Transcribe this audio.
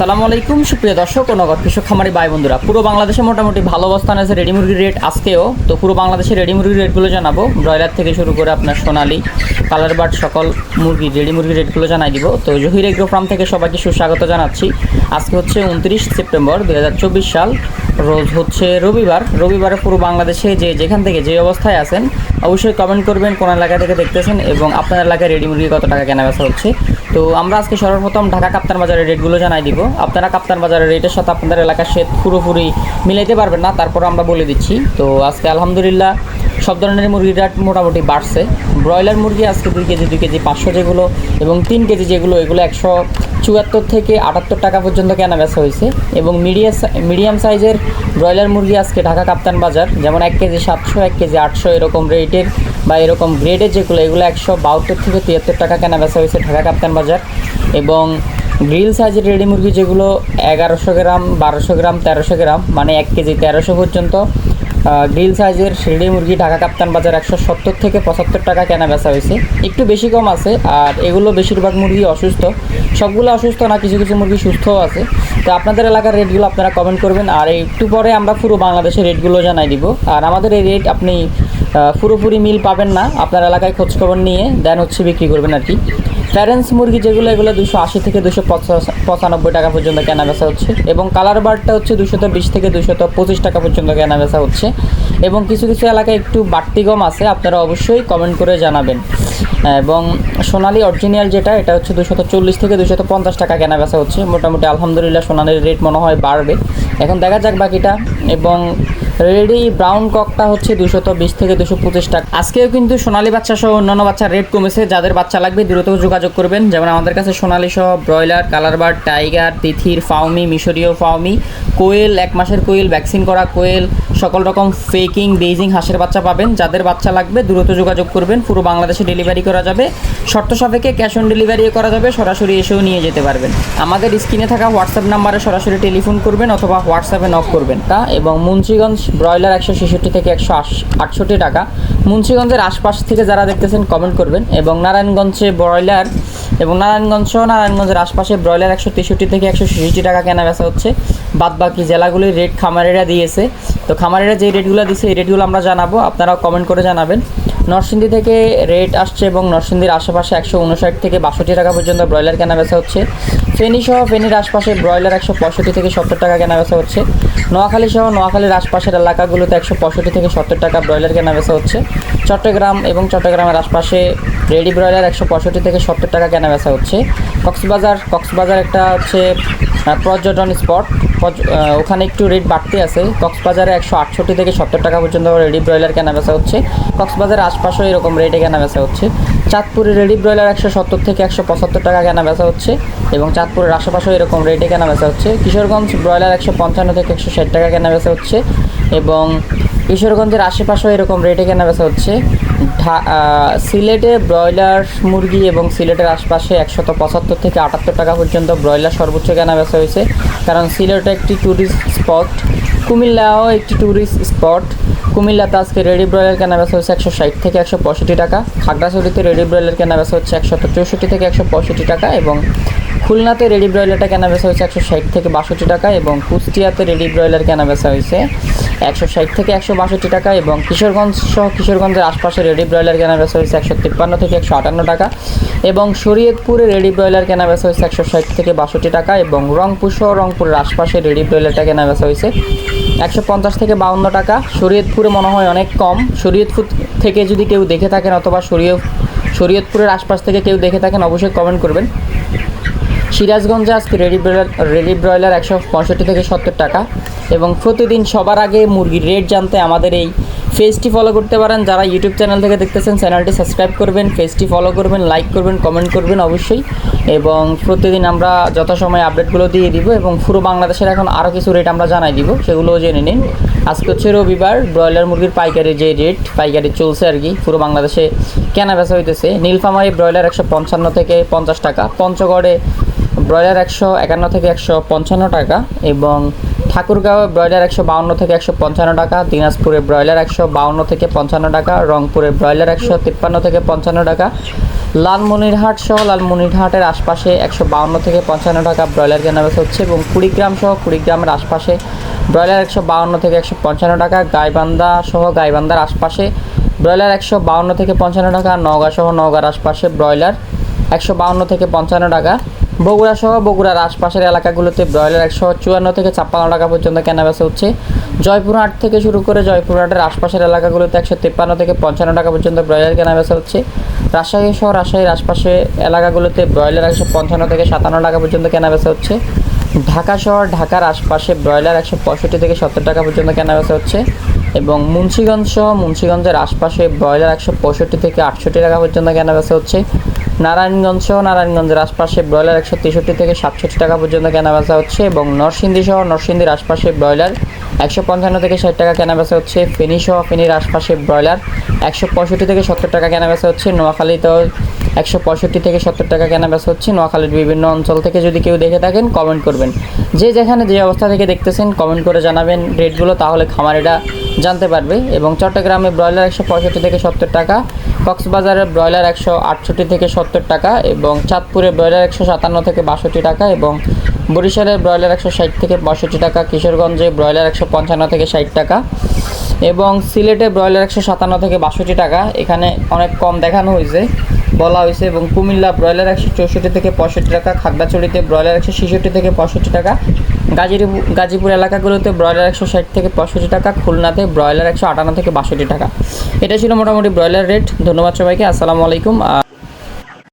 আসসালামু আলাইকুম, সুপ্রিয় দর্শক ও নগর কৃষক খামারি ভাই বন্ধুরা। পুরো বাংলাদেশে মোটামুটি ভালো অবস্থান আছে রেডি মুরগির রেট আজকেও। তো পুরো বাংলাদেশে রেডি মুরগির রেটগুলো জানাব। ব্রয়লার থেকে শুরু করে আপনার সোনালি, কালার বার্ড সকল মুরগি রেডি মুরগির রেটগুলো জানাই দিব। তো জহির এগ্রো ফার্ম থেকে সবাইকে সুস্বাগত জানাচ্ছি। আজকে হচ্ছে উনত্রিশ সেপ্টেম্বর দু হাজার চব্বিশ সাল। রোজ হচ্ছে রবিবার। রবিবারে পুরো বাংলাদেশে যে যেখান থেকে যে অবস্থায় আছেন, অবশ্যই কমেন্ট করবেন, কোন এলাকা থেকে দেখতেছেন এবং আপনার এলাকায় রেডি মুরগি কত টাকা কেনা বেচা হচ্ছে। তো আমরা আজকে সর্বপ্রথম ঢাকা কাপ্তান বাজারের রেটগুলো জানাই দিব। আপনারা কাপ্তান বাজারের রেটের সাথে আপনাদের এলাকার সে পুরোপুরি মিলাইতে পারবেন না তারপর আমরা বলে দিচ্ছি। তো আজকে আলহামদুলিল্লাহ সব ধরনের মুরগির রেট মোটামুটি বাড়ছে। ব্রয়লার মুরগি আজকে দুই কেজি দুই কেজি পাঁচশো যেগুলো এবং তিন কেজি যেগুলো, এগুলো একশো চুয়াত্তর থেকে আটাত্তর টাকা পর্যন্ত কেনা বেচা হয়েছে। এবং মিডিয়া মিডিয়াম সাইজের ব্রয়লার মুরগি আজকে ঢাকা কাপ্তান বাজার, যেমন এক কেজি সাতশো, এক কেজি আটশো এরকম রেটের বা এরকম গ্রেডের যেগুলো, এগুলো একশো বাহাত্তর থেকে তিয়াত্তর টাকা কেনা বেচা হয়েছে ঢাকা কাপ্তান বাজার। এবং গ্রিল সাইজের রেডি মুরগি যেগুলো এগারোশো গ্রাম, বারোশো গ্রাম, তেরোশো গ্রাম মানে এক কেজি তেরোশো পর্যন্ত গ্রিল সাইজের রেডি মুরগি ঢাকা কাপ্তান বাজার একশো সত্তর থেকে পঁচাত্তর টাকা কেনা বেচা হয়েছে। একটু বেশি কম আছে, আর এগুলো বেশিরভাগ মুরগি অসুস্থ। সবগুলো অসুস্থ না, কিছু কিছু মুরগি সুস্থও আছে। তো আপনাদের এলাকার রেটগুলো আপনারা কমেন্ট করবেন, আর একটু পরে আমরা পুরো বাংলাদেশের রেটগুলো জানাই দিব। আর আমাদের এই রেট আপনি পুরোপুরি মিল পাবেন না, আপনার এলাকায় খোঁজখবর নিয়ে, দেন হচ্ছে বিক্রি করবেন আর কি। প্যারেন্টস মুরগি যেগুলো, এগুলো দুশো আশি থেকে দুশো পঁচানব্বই টাকা পর্যন্ত কেনা বেচা হচ্ছে। এবং কালার বার্ডটা হচ্ছে দুশত বিশ থেকে দুশত পঁচিশ টাকা পর্যন্ত কেনা বেচা হচ্ছে। এবং কিছু কিছু এলাকায় একটু বাড়তি কম আছে, আপনারা অবশ্যই কমেন্ট করে জানাবেন। এবং সোনালি অরিজিনাল যেটা, এটা হচ্ছে দুশত চল্লিশ থেকে দুশত পঞ্চাশ টাকা কেনা বেচা হচ্ছে। মোটামুটি আলহামদুলিল্লাহ সোনালির রেট মনে হয় বাড়বে। এখন দেখা যাক বাকিটা। এবং রেডি ব্রাউন ককটা হচ্ছে দুশত বিশ থেকে দুশো পঁচিশ টাকা। আজকেও কিন্তু সোনালী বাচ্চা সহ অন্যান্য বাচ্চার রেট কমেছে। যাদের বাচ্চা লাগবে দ্রুত যোগাযোগ করবেন। যেমন আমাদের কাছে সোনালী সহ ব্রয়লার কালারবার্ড টাইগার, তিথির ফাউমি মিশরীয় ফাউমি কোয়েল, এক মাসের কোয়েল, ভ্যাকসিন করা কোয়েল, সকল রকম ফেকিং বেজিং হাঁসের বাচ্চা পাবেন। যাদের বাচ্চা লাগবে দ্রুত যোগাযোগ করবেন। পুরো বাংলাদেশে ডেলিভারি করা যাবে। শর্ত সাপেক্ষে ক্যাশ অন ডেলিভারিও করা যাবে। সরাসরি এসেও নিয়ে যেতে পারবেন। আমাদের স্ক্রিনে থাকা হোয়াটসঅ্যাপ নাম্বারে সরাসরি টেলিফোন করবেন অথবা হোয়াটসঅ্যাপে নক করবেন। তা এবং মুন্সিগঞ্জ ব্রয়লার একশো ছেষট্টি থেকে একশো আটষট্টি টাকা। মুন্সিগঞ্জের আশপাশ থেকে যারা দেখতেছেন কমেন্ট করবেন। এবং নারায়ণগঞ্জে ব্রয়লার এবং নারায়ণগঞ্জ সহ নারায়ণগঞ্জের আশপাশে ব্রয়লার একশো তেষট্টি থেকে একশো ছেষট্টি টাকা কেনা বেচা হচ্ছে। বাদ বাকি জেলাগুলির রেট খামারেরা দিয়েছে। তো খামারেরা যে রেটগুলো দিয়েছে এই রেটগুলো আমরা জানাব। আপনারাও কমেন্ট করে জানাবেন। নরসিংদী থেকে রেট আসছে এবং নরসিংদীর আশেপাশে একশো উনষাট থেকে বাষট্টি টাকা পর্যন্ত ব্রয়লার কেনা বেচা হচ্ছে। ফেনী সহ ফেনীর আশপাশে ব্রয়লার একশো পঁয়ষট্টি থেকে সত্তর টাকা কেনা বেচা হচ্ছে। নোয়াখালী সহ নোয়াখালীর আশপাশের এলাকাগুলোতে একশো পঁয়ষট্টি থেকে সত্তর টাকা ব্রয়লার কেনা বেচা হচ্ছে। চট্টগ্রাম এবং চট্টগ্রামের আশপাশে রেডি ব্রয়লার একশো পঁয়ষট্টি থেকে সত্তর টাকা কেনা বেচা হচ্ছে। কক্সবাজার কক্সবাজার একটা হচ্ছে পর্যটন স্পট। ওখানে একটু রেট বাড়তে আছে। কক্সবাজারে একশো আটষট্টি থেকে সত্তর টাকা পর্যন্ত রেডি ব্রয়লার কেনা বেচা হচ্ছে। কক্সবাজারের আশপাশেও এরকম রেটে কেনা বেচা হচ্ছে। চাঁদপুরে রেডি ব্রয়লার একশো সত্তর থেকে একশো পঁচাত্তর টাকা কেনা বেচা হচ্ছে এবং চাঁদপুরের আশেপাশেও এরকম রেটে কেনা বেচা হচ্ছে। কিশোরগঞ্জ ব্রয়লার একশো পঞ্চান্ন থেকে একশো ষাট টাকা কেনা বেচা হচ্ছে এবং কিশোরগঞ্জের আশেপাশেও এরকম রেটে কেনা বেচা হচ্ছে। সিলেটে ব্রয়লার, মুরগি এবং সিলেটের আশপাশে একশত পঁচাত্তর থেকে আটাত্তর টাকা পর্যন্ত ব্রয়লার সর্বোচ্চ কেনা বেচা হয়েছে। কারণ সিলেট একটি ট্যুরিস্ট স্পট কুমিল্লাও একটি ট্যুরিস্ট স্পট কুমিল্লাতে আজকে রেডি ব্রয়লার কেনা বেচা হচ্ছে একশো ষাট থেকে একশো পঁয়ষট্টি টাকা। খাগড়াছড়িতে রেডি ব্রয়লার কেনা বেচা হচ্ছে একশত চৌষট্টি থেকে একশো পঁয়ষট্টি টাকা এবং খুলনাতে রেডি ব্রয়লারটা কেনা বেচা হয়েছে একশো ষাট থেকে বাষট্টি টাকা এবং কুষ্টিয়াতে রেডি ব্রয়লার কেনা বেচা হয়েছে একশো ষাট থেকে একশো বাষট্টি টাকা এবং কিশোরগঞ্জ সহ কিশোরগঞ্জের আশপাশে রেডি ব্রয়লার কেনা বেচা হয়েছে একশো তিপ্পান্ন থেকে একশো আটান্ন টাকা এবং শরীয়তপুরে রেডি ব্রয়লার কেনা বেচা হয়েছে একশো ষাট থেকে বাষট্টি টাকা এবং রংপুর সহ রংপুরের আশপাশে রেডি ব্রয়লারটা কেনা বেচা হয়েছে একশো পঞ্চাশ থেকে বাউন্ন টাকা। শরীয়তপুরে মনে হয় অনেক কম। শরীয়তপুর থেকে যদি কেউ দেখে থাকেন অথবা শরীয় শরীয়তপুরের আশপাশ থেকে কেউ দেখে থাকেন অবশ্যই কমেন্ট করবেন। সিরাজগঞ্জে আজকে রেডি ব্রয়লার রেডি ব্রয়লার একশো পঁয়ষট্টি থেকে সত্তর টাকা এবং প্রতিদিন সবার আগে মুরগির রেট জানতে আমাদের এই পেজটি ফলো করতে পারেন। যারা ইউটিউব চ্যানেল থেকে দেখতেছেন চ্যানেলটি সাবস্ক্রাইব করবেন পেজটি ফলো করবেন লাইক করবেন কমেন্ট করবেন অবশ্যই এবং প্রতিদিন আমরা যথাসময়ে আপডেটগুলো দিয়ে দিব এবং পুরো বাংলাদেশের এখন আরও কিছু রেট আমরা জানাই দিব, সেগুলোও জেনে নিন। আজকে হচ্ছে রবিবার, ব্রয়লার মুরগির পাইকারি যে রেট পাইকারি চলছে আর কি, পুরো বাংলাদেশে কেনা বেচা হইতেছে। নীলফামারি ব্রয়লার একশো পঞ্চান্ন থেকে পঞ্চাশ টাকা, পঞ্চগড়ে ব্রয়লার একশো একান্ন থেকে একশো পঞ্চান্ন টাকা এবং ঠাকুরগাঁও ব্রয়লার একশো বাউন্ন থেকে একশো পঞ্চান্ন টাকা, দিনাজপুরে ব্রয়লার একশো বাউন্ন থেকে পঞ্চান্ন টাকা, রংপুরে ব্রয়লার একশো তিপ্পান্ন থেকে পঞ্চান্ন টাকা, লালমনিরহাট সহ লালমনিরহাটের আশপাশে একশো বাউন্ন থেকে পঞ্চান্ন টাকা ব্রয়লার কেনা বেচা হচ্ছে এবং কুড়িগ্রাম সহ কুড়িগ্রামের আশপাশে ব্রয়লার একশো বাউন্ন থেকে একশো পঞ্চান্ন টাকা, গাইবান্ধা সহ গাইবান্ধার আশপাশে ব্রয়লার একশো বাউন্ন থেকে পঞ্চান্ন টাকা, নওগাঁ সহ নওগাঁর আশপাশে ব্রয়লার একশো বাউন্ন থেকে পঞ্চান্ন টাকা বগুড়া সহ বগুড়ার আশপাশের এলাকাগুলোতে ব্রয়লার একশো চুয়ান্ন থেকে ছাপ্পান্ন টাকা পর্যন্ত কেনা বেচা হচ্ছে। জয়পুরহাট থেকে শুরু করে জয়পুরহাটের আশপাশের এলাকাগুলোতে একশো তিপ্পান্ন থেকে পঞ্চান্ন টাকা পর্যন্ত ব্রয়লার কেনা বেচা হচ্ছে। রাজশাহী সহ রাজশাহীর আশপাশে এলাকাগুলোতে ব্রয়লার একশো পঞ্চান্ন থেকে সাতান্ন টাকা পর্যন্ত কেনা বেচা হচ্ছে। ঢাকা শহর ঢাকার আশপাশে ব্রয়লার একশো পঁয়ষট্টি থেকে সত্তর টাকা পর্যন্ত কেনা বেচা হচ্ছে এবং মুন্সিগঞ্জ সহ মুন্সিগঞ্জের আশপাশে ব্রয়লার একশো পঁয়ষট্টি থেকে আটষট্টি টাকা পর্যন্ত কেনা বেচা হচ্ছে। নারায়ণগঞ্জ সহ নারায়ণগঞ্জের আশপাশে ব্রয়লার একশো তেষট্টি থেকে সাতষট্টি টাকা পর্যন্ত কেনা বেচা হচ্ছে এবং নরসিংদী সহ নরসিংদীর আশপাশে ব্রয়লার একশো পঞ্চান্ন থেকে ষাট টাকা কেনা বেচা হচ্ছে। ফেনী সহ ফেনীর আশপাশে ব্রয়লার একশো পঁয়ষট্টি থেকে সত্তর টাকা কেনা বেচা হচ্ছে নোয়াখালীতেও একশো পঁয়ষট্টি থেকে সত্তর টাকা কেনা বেচা হচ্ছে। নোয়াখালীর বিভিন্ন অঞ্চল থেকে যদি কেউ দেখে থাকেন কমেন্ট করবেন। যে যেখানে যে অবস্থা থেকে দেখতেছেন কমেন্ট করে জানাবেন রেটগুলো তাহলে খামারিরা জানতে পারবে। এবং চট্টগ্রামে ব্রয়লার একশো পঁয়ষট্টি থেকে সত্তর টাকা কক্সবাজারের ব্রয়লার একশো আটষট্টি থেকে সত্তর টাকা এবং চাঁদপুরে ব্রয়লার একশো সাতান্ন থেকে বাষট্টি টাকা এবং বরিশালের ব্রয়লার একশো ষাট থেকে পঁয়ষট্টি টাকা, কিশোরগঞ্জে ব্রয়লার একশো পঞ্চান্ন থেকে ষাট টাকা এবং সিলেটে ব্রয়লার একশো সাতান্ন থেকে বাষট্টি টাকা। এখানে অনেক কম দেখানো হয়েছে, বলা হয়েছে এবং কুমিল্লা ব্রয়লার একশো চৌষট্টি থেকে পঁয়ষট্টি টাকা, খাগড়াছড়িতে ব্রয়লার একশো ছেষট্টি থেকে পঁয়ষট্টি টাকা গাজীপুর গাজীপুর এলাকাগুলোতে ব্রয়লার একশো ষাট থেকে পঁয়ষট্টি টাকা, খুলনাতে ব্রয়লার একশো আটান্ন থেকে বাষট্টি টাকা। এটা ছিল মোটামুটি ব্রয়লার রেট। ধন্যবাদ সবাইকে। আসসালামু আলাইকুম।